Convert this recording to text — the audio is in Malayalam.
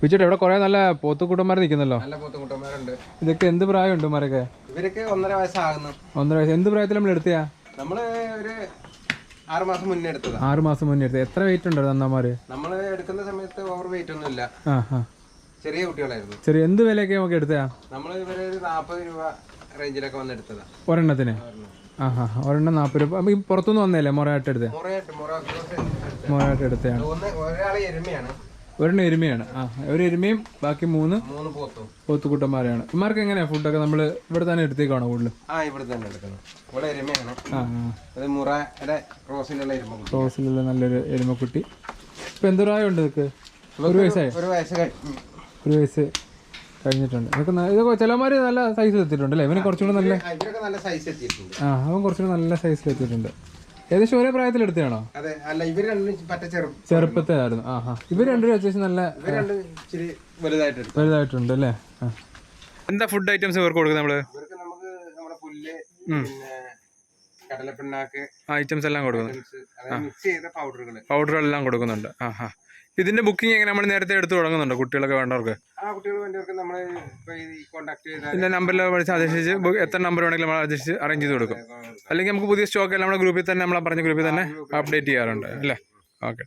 വിച്ചിട്ട് ഇവിടെ കുറെ നല്ല പോത്തുകൂട്ടന്മാർ നിൽക്കുന്നല്ലോ? നല്ല പോത്തുകുട്ടന്മാരുണ്ട്. ഇതൊക്കെ എന്ത് പ്രായമുണ്ട് മാരൊക്കെ ഇവരൊക്കെ ഒന്നര വയസ്സാകുന്നു. ഒന്നര വയസ്സ്. എന്ത് പ്രായത്തിൽ നമ്മൾ എടുത്തയാ? നമ്മൾ ഒരു ആറ് മാസം മുന്നേ എടുത്തത്. ആറ് മാസം മുന്നേ എടുത്തത്. എത്ര വെയിറ്റ് ഉണ്ടോ നന്നാമാര്? നമ്മൾ എടുക്കുന്ന സമയത്ത് ഓവർ വെയിറ്റ് ഒന്നും ഇല്ല ചെറിയ കുട്ടികളായിരുന്നു. ചെറിയ എന്ത് വിലയൊക്കെ നമുക്ക് എടുത്തയാ? നമ്മൾ ഇവരെ ഒരു നാൽപ്പത് രൂപ റേഞ്ചിലൊക്കെ വന്ന് എടുത്തതാ. ഒരെണ്ണത്തിന്? ആ ഒരെണ്ണം നാൽപ്പത് രൂപ. ഈ പുറത്തുനിന്ന് വന്നല്ലേ മുറയായിട്ട് എടുത്തത്? മുറയായിട്ട് മുറ ക്രോസ് മുറയായിട്ട് എടുത്തതാണ് ഒന്ന് എരുമയാണ്. ഒരെണ്ണം എരുമയാണ്. ആ ഒരു എരുമയും ബാക്കി മൂന്ന് മൂന്ന് പോത്തും. പോത്തുകുട്ടന്മാരെയാണ്. ഇമാർക്ക് എങ്ങനെയാ ഫുഡൊക്കെ നമ്മൾ ഇവിടെ തന്നെ എടുത്തേക്കാണോ കൂടുതൽ ആ ഇവിടെ തന്നെ എടുക്കണം ഇവിടെ എരുമയാണ്. ആ ആ. അത് മുറയുടെ ക്രോസിലുള്ള എരുമ റോസിലുള്ള നല്ലൊരു എരുമക്കുട്ടി ഇപ്പൊ എന്ത് പ്രായമുണ്ട് ഇതൊക്കെ ഒരു വയസ്സായി? ഒരു വയസ്സ് ഒരു വയസ്സ് കഴിഞ്ഞിട്ടുണ്ട്. ഇതൊക്കെ ഇതൊക്കെ ചിലമാര് നല്ല സൈസ് എത്തിയിട്ടുണ്ട് അല്ലേ? ഇവന് കുറച്ചുകൂടെ നല്ല നല്ല സൈസ് എത്തിയിട്ടുണ്ട്. ആ അവൻ കുറച്ചുകൂടെ നല്ല സൈസിൽ എത്തിയിട്ടുണ്ട്. ഏകദേശം ഒരേ പ്രായത്തിൽ എടുത്തതാണോ അതെ അല്ല ഇവർ രണ്ടും പറ്റ ചെറു ചെറുപ്പത്തിലായിരുന്നു. ആ ആ ഇവർ രണ്ടുപേരും അത്യാവശ്യം നല്ല രണ്ടും ഇച്ചിരി വലുതായിട്ട് എടുത്തു വലുതായിട്ടുണ്ട് അല്ലേ എന്താ ഫുഡ് ഐറ്റംസ് ഇവർക്ക് കൊടുക്കുന്നത് നമ്മൾ? ഇവർക്ക് നമുക്ക് നമ്മുടെ പുല്ല് പിന്നെ കടലപ്പിണ്ണാക്ക് ഐറ്റംസ് എല്ലാം കൊടുക്കുന്നു. മിക്സ് ചെയ്ത പൗഡറുകൾ എല്ലാം കൊടുക്കുന്നുണ്ട്. ആ ആ ഇതിന്റെ ബുക്കിംഗ് എങ്ങനെ നമ്മൾ നേരത്തെ എടുത്ത് തുടങ്ങുന്നുണ്ടോ കുട്ടികളൊക്കെ വേണ്ടവർക്ക്? ആ കുട്ടികൾ വേണ്ടവർക്ക് നമ്മൾ ചെയ്താൽ ഇതിന്റെ നമ്പറിൽ വിളിച്ച് അപേക്ഷിച്ച് എത്ര നമ്പർ വേണമെങ്കിലും നമ്മൾ അപേക്ഷിച്ച് അറേഞ്ച് ചെയ്ത് കൊടുക്കും. അല്ലെങ്കിൽ നമുക്ക് പുതിയ സ്റ്റോക്ക് എല്ലാം നമ്മുടെ ഗ്രൂപ്പിൽ തന്നെ നമ്മളെ പറഞ്ഞ ഗ്രൂപ്പിൽ തന്നെ അപ്ഡേറ്റ് ചെയ്യാറുണ്ട് അല്ലേ? ഓക്കെ